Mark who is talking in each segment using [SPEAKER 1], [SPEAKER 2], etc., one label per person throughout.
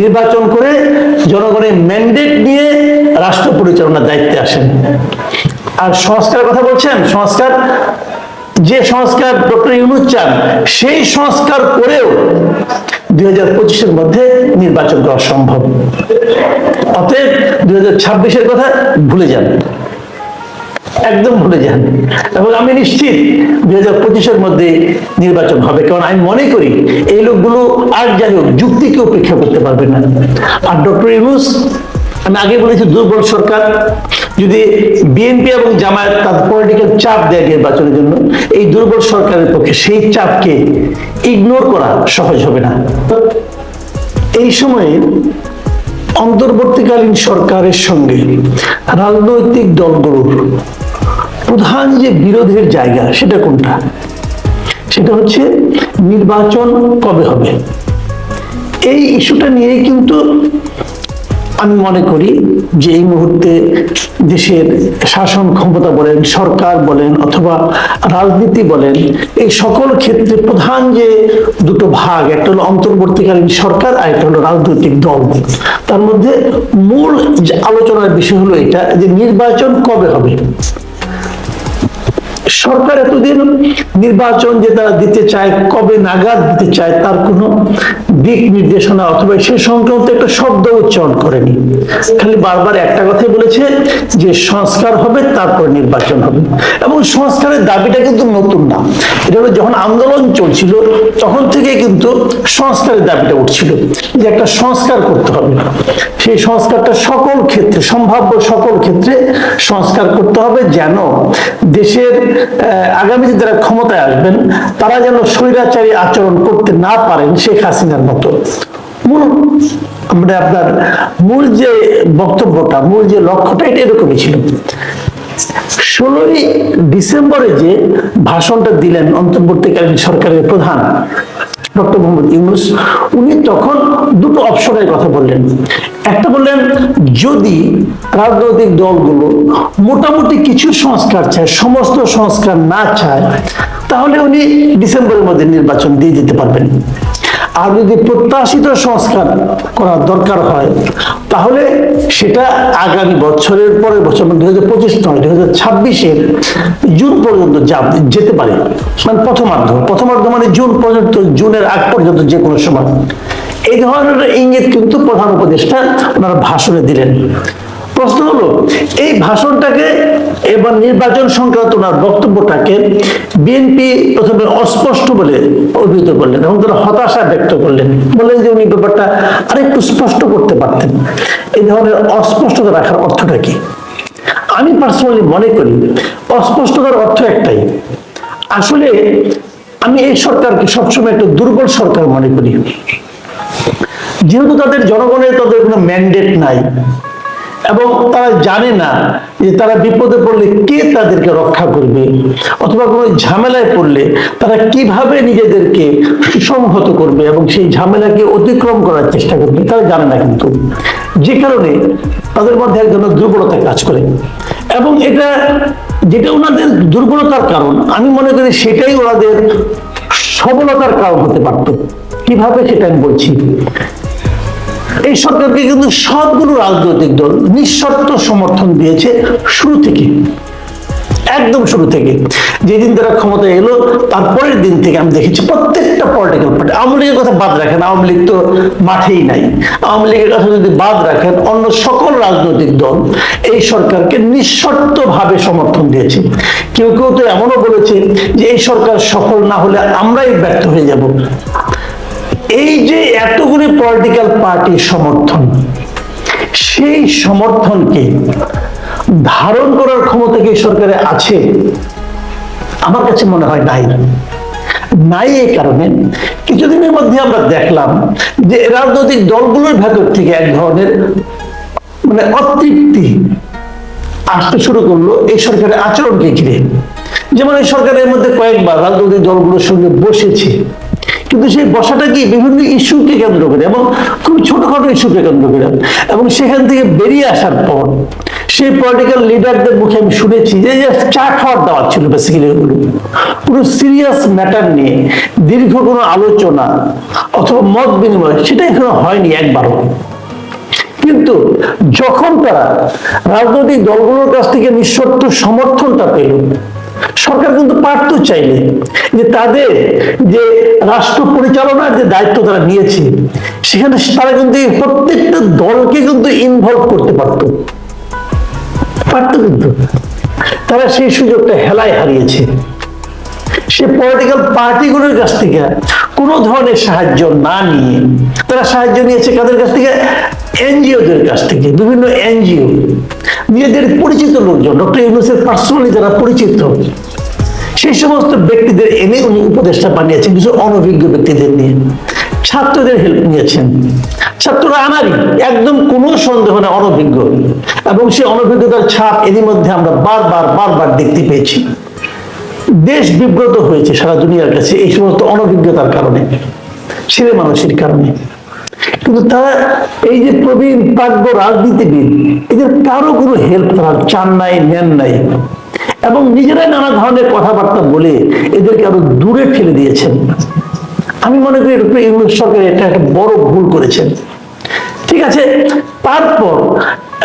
[SPEAKER 1] নির্বাচন করে জনগণের ম্যান্ডেট নিয়ে রাষ্ট্র পরিচালনার দায়িত্বে আসেন। আর সংস্কার কথা বলছেন, সংস্কার, যে সংস্কার ডক্টর ইউনুস চান, সেই সংস্কার করেও দুই হাজার পঁচিশের মধ্যে নির্বাচন করা সম্ভব। অতএব দুই হাজার ছাব্বিশের কথা ভুলে যান। একদম ভুলে যান। এবং আমি নিশ্চিত দুই হাজার পঁচিশের মধ্যে নির্বাচন হবে। কারণ আমি মনে করি এই লোকগুলো আর যাই হোক, যুক্তিকে উপেক্ষা করতে পারবে না। আর ডক্টর ইউনুস, আমি আগে বলেছি, দুর্বল সরকার। যদি বিএনপি এবং জামায়াত তাদের পলিটিক্যাল চাপ দেয় নির্বাচনের জন্য, এই দুর্বল সরকারের পক্ষে সেই চাপকে ইগনোর করা সহজ হবে না। এই সময়ে অন্তর্বর্তীকালীন সরকারের সঙ্গে রাজনৈতিক দলগুলোর প্রধান যে বিরোধের জায়গা সেটা কোনটা? সেটা হচ্ছে নির্বাচন কবে হবে? এই ইস্যুটা নিয়েই কিন্তু আমি মনে করি যে এই মুহূর্তে দেশের শাসন ক্ষমতা বলেন, সরকার বলেন অথবা রাজনীতি বলেন, এই সকল ক্ষেত্রে প্রধান যে দুটো ভাগ, একটা হলো অন্তর্বর্তীকালীন সরকার আর একটা হলো রাজনৈতিক দল। তার মধ্যে মূল আলোচনার বিষয় হলো এটা যে নির্বাচন কবে হবে? সরকার এতদিন নির্বাচন যে তারা দিতে চায়, কবে নাগাদ দিতে চায়, তার কোনো দিক নির্দেশনা অথবা সে সংক্রান্ত একটা শব্দ উচ্চারণ করেনি। খালি বারবার একটা কথাই বলেছে যে সংস্কার হবে, তারপর নির্বাচন হবে। এবং সংস্কারের দাবিটা কিন্তু নতুন না। এটা হলো যখন আন্দোলন চলছিল, তখন থেকে কিন্তু সংস্কারের দাবিটা উঠছিল যে একটা সংস্কার করতে হবে। সেই সংস্কারটা সকল ক্ষেত্রে, সম্ভাব্য সকল ক্ষেত্রে সংস্কার করতে হবে যেন দেশের আগামীতে যারা ক্ষমতায় আসবেন, তারা যেন স্বৈরাচারী আচরণ করতে না পারেন শেখ হাসিনার মতো। মূল মানে আপনার মূল যে বক্তব্যটা, মূল যে লক্ষ্যটা, এটা এরকমই ছিল। ষোলোই ডিসেম্বরে যে ভাষণটা দিলেন অন্তর্বর্তীকালীন সরকারের প্রধান ডক্টর মোহাম্মদ ইউনুস, উনি তখন দুটো অপশনের কথা বললেন। একটা বললেন, যদি রাজনৈতিক দলগুলো মোটামুটি কিছু সংস্কার চায়, সমস্ত সংস্কার না চায়, তাহলে উনি ডিসেম্বরের মধ্যে নির্বাচন দিয়ে দিতে পারবেন। আর যদি প্রত্যাশিত সংস্কার করার দরকার হয়, তাহলে সেটা আগামী বছরের পরের বছর মানে দুই হাজার পঁচিশ নয় দুই হাজার ছাব্বিশের জুন পর্যন্ত যেতে পারে। মানে প্রথমার্ধ প্রথমার্ধ মানে জুন পর্যন্ত, জুনের আগ পর্যন্ত যে কোনো সময়। এই ধরনের ইঙ্গিত কিন্তু প্রধান উপদেষ্টা ওনারা ভাষণে দিলেন। প্রশ্ন হলো, এই ভাষণটাকে এবার নির্বাচন সংক্রান্ত ওনার বক্তব্যটাকে বিএনপি প্রথমে অস্পষ্ট বলে অভিহিত করলেন এবং তারা হতাশা ব্যক্ত করলেন। বললেন যে উনি ব্যাপারটা আরেকটু স্পষ্ট করতে পারতেন। এই ধরনের অস্পষ্টতা রাখার অর্থটা কি? আমি পার্সোনালি মনে করি অস্পষ্টতার অর্থ একটাই। আসলে আমি এই সরকারকে সবসময় একটা দুর্বল সরকার মনে করি। যেহেতু তাদের জনগণের তাদের কোনো ম্যান্ডেট নাই এবং তারা জানে না যে তারা বিপদে পড়লে কে তাদেরকে রক্ষা করবে? অথবা কোনো ঝামেলায় পড়লে তারা কীভাবে নিজেদেরকে সুসংহত করবে এবং সেই ঝামেলাকে অতিক্রম করার চেষ্টা করবে? তারা জানে না কিন্তু। যে কারণে তাদের মধ্যে এক ধরনের দুর্বলতা কাজ করে। এবং এটা যেটা ওনাদের দুর্বলতার কারণ, আমি মনে করি সেটাই ওনাদের সবলতার কারণ হতে পারত। কীভাবে সেটা আমি বলছি? এই সরকারকে কিন্তু সবগুলো রাজনৈতিক দল নিঃশর্ত সমর্থন দিয়েছে শুরু থেকে। একদম শুরু থেকে। যেদিন তারা ক্ষমতায় এলো তারপরের দিন থেকে আমি দেখেছি প্রত্যেকটা পলিটিক্যাল পার্টি আওয়ামী লীগের কথা বাদ রাখেন, আওয়ামী লীগ তো মাঠেই নাই। আওয়ামী লীগের কথা যদি বাদ রাখেন, অন্য সকল রাজনৈতিক দল এই সরকারকে নিঃশর্তভাবে সমর্থন দিয়েছে। কেউ কেউ তো এমনও বলেছে যে এই সরকার সফল না হলে আমরাই ব্যর্থ হয়ে যাব। এই যে এতগুলি পলিটিক্যাল পার্টির সমর্থন, সেই সমর্থনকে ধারণ করার ক্ষমতা কি সরকারে আছে? আমার কাছে মনে হয় নাই। নাই এই কারণে কিছুদিনের মধ্যে আমরা দেখলাম যে রাজনৈতিক দলগুলোর ভেতর থেকে এক ধরনের মানে অতৃপ্তি আসতে শুরু করল এই সরকারের আচরণকে ঘিরে। যেমন এই সরকারের মধ্যে কয়েকবার রাজনৈতিক দলগুলোর সঙ্গে বসেছে। কিন্তু সেই বসাটা কি বিভিন্ন ইস্যুকে কেন্দ্র করে এবং খুব ছোটখাটো ইস্যুকে কেন্দ্র করে? এবং সেখান থেকে বেরিয়ে আসার পর সেই পলিটিক্যাল লিডারদের মুখে আমি শুনেছি যে চা খাওয়ার দাওয়াত ছিল বেসিক্যালি ওগুলো। কোনো সিরিয়াস ম্যাটার নিয়ে দীর্ঘ কোনো আলোচনা অথবা মত বিনিময় সেটা এখনও হয়নি একবারও। কিন্তু যখন তারা রাজনৈতিক দলগুলোর কাছ থেকে নিঃশর্ত সমর্থনটা পেল সরকার কিন্তু পারত চাইলে যে তাদের যে রাষ্ট্র পরিচালনার যে দায়িত্ব তারা নিয়েছে, সেখানে তারা কিন্তু প্রত্যেকটা দলকে কিন্তু ইনভলভ করতে পারত। পারত কিন্তু। তারা সেই সুযোগটা হেলায় হারিয়েছে। সে পলিটিক্যাল পার্টিগুলোর কাছ থেকে কোনো ধরনের সাহায্য না নিয়ে তারা সাহায্য নিয়েছে কাদের কাছ থেকে? এনজিওদের কাছ থেকে, বিভিন্ন এনজিও, নিজেদের পরিচিত লোকজন, ডক্টর ইউনুসের পার্সোনালি যারা পরিচিত, সেই সমস্ত ব্যক্তিদের এনে উনি উপদেষ্টা বানিয়েছেন, কিছু অনভিজ্ঞ ব্যক্তিদের নিয়ে। ছাত্রদের হেল্প নিয়েছেন। ছাত্ররা আনারই একদম কোনো সন্দেহ না অনভিজ্ঞ। এবং সেই অনভিজ্ঞতার ছাপ এরই মধ্যে আমরা বারবার বারবার দেখতে পেয়েছি। দেশ বিব্রত হয়েছে সারা দুনিয়ার কাছে এই সমস্ত অনভিজ্ঞতার কারণে, ছেলে মানুষের কারণে। কিন্তু তারা এই যে প্রবীণ প্রাজ্ঞ রাজনীতিবিদ, এদের কারও কোনো হেল্প তারা চান নাই, নেন নাই। এবং নিজেরাই নানা ধরনের কথাবার্তা বলে এদেরকে আরও দূরে ঠেলে দিয়েছেন। আমি মনে করি ইউনুস সরকার এটা একটা বড় ভুল করেছেন। ঠিক আছে, তারপর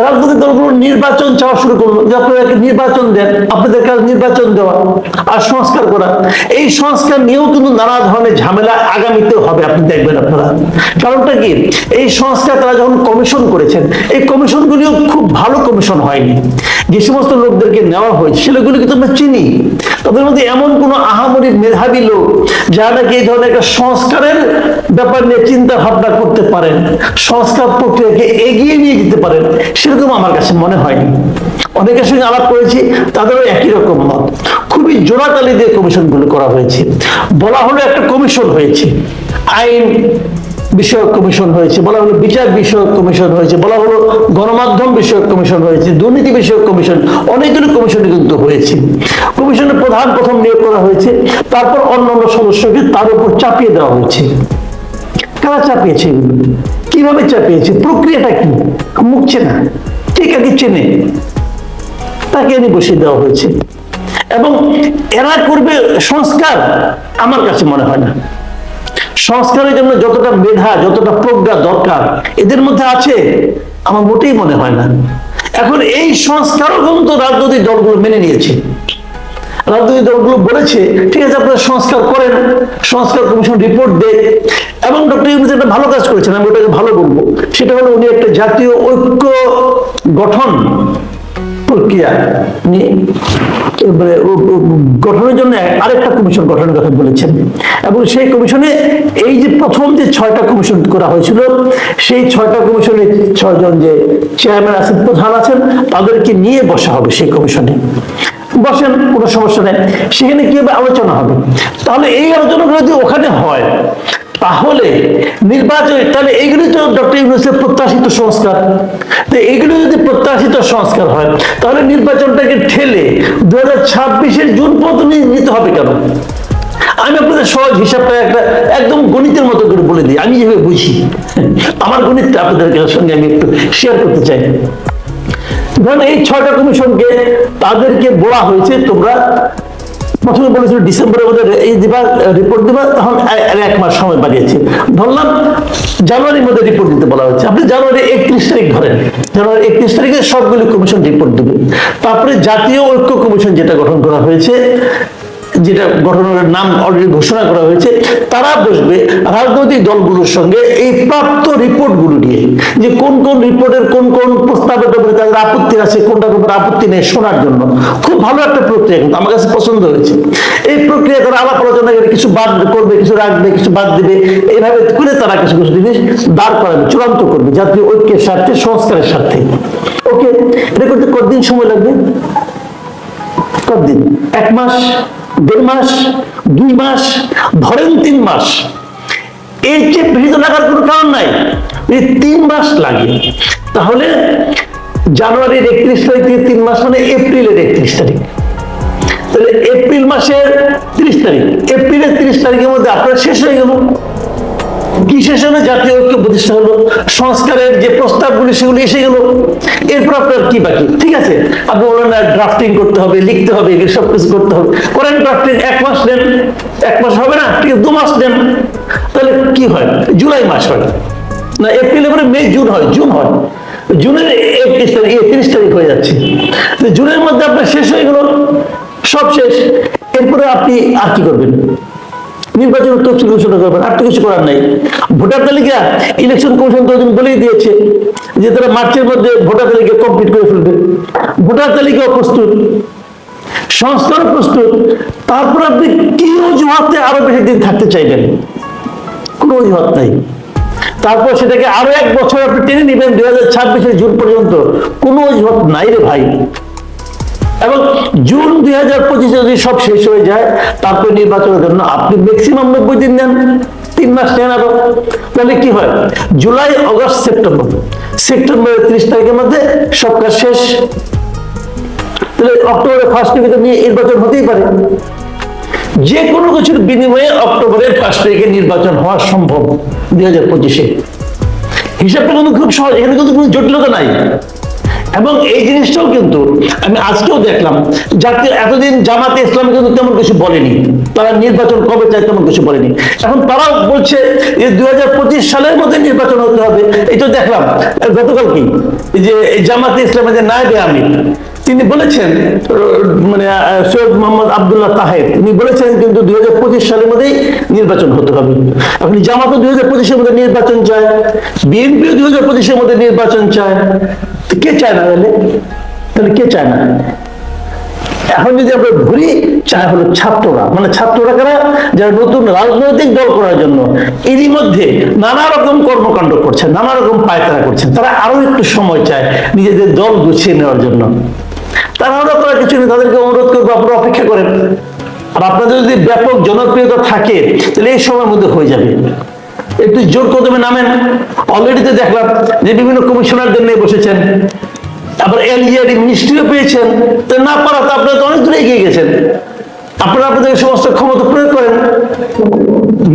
[SPEAKER 1] রাজনৈতিক দলগুলো নির্বাচন চাওয়া শুরু করল। যে আপনারা নির্বাচন দেন, আপনাদের কাজ নির্বাচন দেওয়া আর সংস্কার করা। এই সংস্কার নিয়েও কিন্তু নানা ধরনের ঝামেলা আগামীতে হবে, আপনি দেখবেন আপনারা। কারণটা কি? এই সংস্কার তারা যখন কমিশন করেছেন, এই কমিশনগুলিও খুব ভালো কমিশন হয়নি। যে সমস্ত লোকদেরকে নেওয়া হয়েছে সেগুলো কিন্তু আমরা চিনি। তাদের মধ্যে এমন কোনো আহামরি মেধাবী লোক যারা নাকি এই ধরনের একটা সংস্কারের ব্যাপার নিয়ে চিন্তা ভাবনা করতে পারেন, সংস্কার প্রক্রিয়াকে এগিয়ে নিয়ে যেতে পারেন সেরকম আমার কাছে মনে হয়নি অনেকের সঙ্গে আলাপ করেছি, তাদেরও একই রকম মত। খুবই জোড়াতালি দিয়ে কমিশনগুলো করা হয়েছে। বলা হলো একটা কমিশন হয়েছে। আইন বিষয়ক কমিশন হয়েছে, বলা হলো বিচার বিষয়ক কমিশন হয়েছে, বলা হলো গণমাধ্যম বিষয়ক কমিশন হয়েছে, দুর্নীতি বিষয়ক কমিশন অনেকগুলো কমিশন কিন্তু হয়েছে। কমিশনের প্রধান প্রথম নিয়োগ করা হয়েছে, তারপর অন্যান্য সদস্যকে তার উপর চাপিয়ে দেওয়া হয়েছে। কারা চাপিয়েছে? কীভাবে চাপিয়েছে? প্রক্রিয়াটা কি? মুখ চেনা। ঠিক আছে চেনে? তাকে এনে বসিয়ে দেওয়া হয়েছে। এবং এরা করবে সংস্কার আমার কাছে মনে হয় না। সংস্কারের জন্য যতটা মেধা, যতটা প্রজ্ঞা দরকার, এদের মধ্যে আছে আমার মোটেই মনে হয় না। এখন এই সংস্কারও কিন্তু রাজনৈতিক দলগুলো মেনে নিয়েছে। রাজনৈতিক দলগুলো বলেছে, ঠিক আছে, আপনারা সংস্কার করেন, সংস্কার কমিশন রিপোর্ট দেয় এবং ডক্টর ইউনুস একটা ভালো কাজ করেছেন, আমি ওটাকে ভালো বলব। সেটা হলো উনি একটা জাতীয় ঐক্য গঠন প্রক্রিয়া নিয়ে গঠনের জন্য আরেকটা কমিশন গঠনের কথা বলেছেন। এবং সেই কমিশনে এই যে প্রথম যে ছয়টা কমিশন করা হয়েছিল, সেই ছয়টা কমিশনে ছয়জন যে চেয়ারম্যান আছেন, প্রধান আছেন, তাদেরকে নিয়ে বসা হবে সেই কমিশনে। বসেন, কোনো সমস্যা নেই। সেখানে কি আলোচনা হবে। তাহলে এই আলোচনাগুলো যদি ওখানে হয়, তাহলে নির্বাচন, তাহলে এইগুলি তো ডক্টর ইউনুসের প্রত্যাশিত সংস্কার। তো এইগুলো যদি প্রত্যাশিত সংস্কার হয়, তাহলে নির্বাচনটাকে ঠেলে দু হাজার ছাব্বিশের জুন পর্যন্ত নিতে হবে কেন? আমি আপনাদের সহজ হিসাবটা একটা একদম গণিতের মতো করে বলে দিই। আমি যেভাবে বুঝি, আমার গণিতটা আপনাদের সঙ্গে আমি একটু শেয়ার করতে চাই। এই ছয়টা কমিশনকে তাদেরকে বলা হয়েছে, তোমরা প্রথমে বলেছিল ডিসেম্বরের মধ্যে এই দিবা রিপোর্ট দিবা, তখন এক মাস সময় বাড়িয়েছে। ধরলাম, জানুয়ারির মধ্যে রিপোর্ট দিতে বলা হয়েছে। আপনি জানুয়ারি একত্রিশ তারিখ ধরেন, জানুয়ারি একত্রিশ তারিখে সবগুলো কমিশন রিপোর্ট দেবে। তারপরে জাতীয় ঐক্য কমিশন যেটা গঠন করা হয়েছে যেটা গঠনের নাম অলরেডি ঘোষণা করা হয়েছে, তারা বসবে রাজনৈতিক দলগুলোর সঙ্গে এই প্রাপ্ত রিপোর্টগুলো নিয়ে, যে কোন কোন রিপোর্টের কোন কোন প্রস্তাবের ব্যাপারে তাদের আপত্তি আছে, কোনটার ব্যাপারে আপত্তি নেই শোনার জন্য। খুব ভালো একটা প্রক্রিয়া কিন্তু আমার কাছে পছন্দ হয়েছে। এই প্রক্রিয়া করে আলাপ আলোচনা করে কিছু বাদ করবে, কিছু রাখবে, কিছু বাদ দিবে, এইভাবে করে তারা কিছু কিছু জিনিস দাঁড় করাবে, চূড়ান্ত করবে জাতীয় ঐক্যের স্বার্থে, সংস্কারের স্বার্থে। ওকে এটা করতে কতদিন সময় লাগবে? কতদিন? এক মাস? দেড় মাস, দুই মাস, ধরেন তিন মাস। এর চেয়ে পীড়িত লাগার কোনো কারণ নাই। তিন মাস লাগে, তাহলে জানুয়ারির একত্রিশ তারিখ থেকে তিন মাস মানে এপ্রিলের একত্রিশ তারিখ। তাহলে এপ্রিল মাসের তিরিশ তারিখ। এপ্রিলের তিরিশ তারিখের মধ্যে আপনার শেষ হয়ে গেল। কিসের জন্য জাতীয় ঐক্য প্রতিষ্ঠা হলো? সংস্কারের যে প্রস্তাবগুলি, সেগুলি এসে গেল। এরপর আপনার কি বাকি? ঠিক আছে, আপনি বলেন ড্রাফটিং করতে হবে, লিখতে হবে, এগুলো সব কিছু করতে হবে। করেন ড্রাফটিং এক মাস নেন। এক মাস হবে না, ঠিক দু মাস নেন। তাহলে কি হয়? জুলাই মাস হয়। না এপ্রিল এবারে মে, জুন হয় জুন হয়। জুনের একত্রিশ তারিখ একত্রিশ তারিখ হয়ে যাচ্ছে। জুনের মধ্যে আপনার শেষ হয়ে গেল, সব শেষ। এরপরে আপনি আর কি করবেন? নির্বাচন তফসিল ঘোষণা করবেন, আর তো কিছু করার নাই। ভোটার তালিকা ইলেকশন কমিশন তো বলেই দিয়েছে যে তারা মার্চের মধ্যে ভোটার তালিকা কমপ্লিট করে ফেলবে। ভোটার তালিকাও প্রস্তুত সংস্কার প্রস্তুত, তারপর আপনি কি অজুহাতে আরও বেশি দিন থাকতে চাইবেন? কোনো অজুহাত নাই। তারপর সেটাকে আরও এক বছর আপনি টেনে নেবেন, দুই হাজার ছাব্বিশের জুন পর্যন্ত। কোনো অজুহাত নাই রে ভাই। এবং জুন দুই হাজার পঁচিশে যদি সব শেষ হয়ে যায় নির্বাচনের জন্য আপনি ম্যাক্সিমাম নব্বই দিন নেন, তিন মাস নেন আরও। তাহলে কি হয়? July, August, September. সেপ্টেম্বরের ত্রিশ তারিখের মধ্যে সব কাজ শেষ। তাহলে অক্টোবরের ফার্স্ট উইকে নিয়ে নির্বাচন হতেই পারে। যে কোনো কিছুর বিনিময়ে অক্টোবরের ফার্স্ট উইকে নির্বাচন হওয়া সম্ভব দুই হাজার পঁচিশে। হিসাবটা কিন্তু খুব সহজ, এখানে কিন্তু কোনো জটিলতা নাই। এবং এই জিনিসটাও কিন্তু আমি আজকেও দেখলাম জাতীয় এতদিন জামাতে ইসলাম কিন্তু তেমন কিছু বলেনি। তারা নির্বাচন কবে চায় তেমন কিছু বলেনি। এখন তারাও বলছে যে দুই হাজার পঁচিশ সালের মধ্যে নির্বাচন হতে হবে। এই তো দেখলাম, গতকাল কি? যে জামাতে ইসলামের যে নায়বে আমির তিনি বলেছেন মানে সৈয়দ মোহাম্মদ আবদুল্লাহ তাহের, তিনি বলেছেন কিন্তু দুই হাজার পঁচিশ সালের মধ্যেই নির্বাচন হতে হবে। এখন জামাতও দুই হাজার পঁচিশের মধ্যে নির্বাচন চায়, বিএনপিও দুই হাজার পঁচিশের মধ্যে নির্বাচন চায়। কে চায় না তাহলে? তাহলে কে চায় না? এখন যদি আমরা ঘুরি, চায় হলো ছাত্ররা। মানে ছাত্ররা কারা? যারা নতুন রাজনৈতিক দল করার জন্য। এরই মধ্যে নানা রকম কর্মকাণ্ড করছে নানা রকম পায়তারা করছেন। তারা আরও একটু সময় চায় নিজেদের দল গুছিয়ে নেওয়ার জন্য। তারা করার কিছু নেই তাদেরকে অনুরোধ করব, আপনারা অপেক্ষা করেন। আর আপনাদের যদি ব্যাপক জনপ্রিয়তা থাকে, তাহলে এই সময়ের মধ্যে হয়ে যাবে। একটু জোর কদমে নামেন। অলরেডি তো দেখলাম যে বিভিন্ন কমিশনারদের নিয়ে বসেছেন। আবার এলজিআরডি মিনিস্ট্রিও পেয়েছেন। তো না পারা তো আপনারা তো অনেক দূরে এগিয়ে গেছেন। আপনারা আপনাদের সমস্ত ক্ষমতা প্রয়োগ করেন।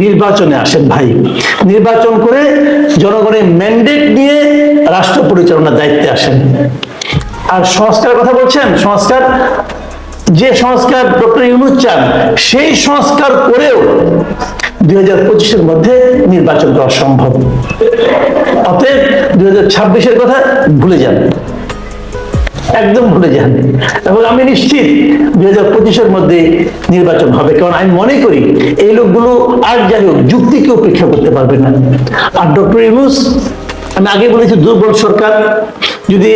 [SPEAKER 1] নির্বাচনে আসেন ভাই। নির্বাচন করে জনগণের ম্যান্ডেট নিয়ে রাষ্ট্র পরিচালনার দায়িত্বে আসেন। আর সংস্কার কথা বলছেন, সংস্কার যে সংস্কার ডক্টর ইউনুস চান, সেই সংস্কার করেও দুই হাজার পঁচিশের মধ্যে নির্বাচন করা সম্ভব। অতএব দুই হাজার ছাব্বিশের কথা ভুলে যান। একদম ভুলে যান। এবং আমি নিশ্চিত দুই হাজার পঁচিশের মধ্যে নির্বাচন হবে। কারণ আমি মনে করি এই লোকগুলো আর যাই হোক, যুক্তিকে উপেক্ষা করতে পারবে না। আর ডক্টর ইউনুস, আমি আগে বলেছি দুর্বল সরকার যদি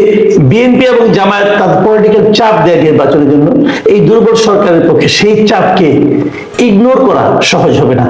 [SPEAKER 1] বিএনপি এবং জামায়াত তাদের পলিটিক্যাল চাপ দেয় নির্বাচনের জন্য, এই দুর্বল সরকারের পক্ষে সেই চাপকে ইগনোর করা সহজ হবে না।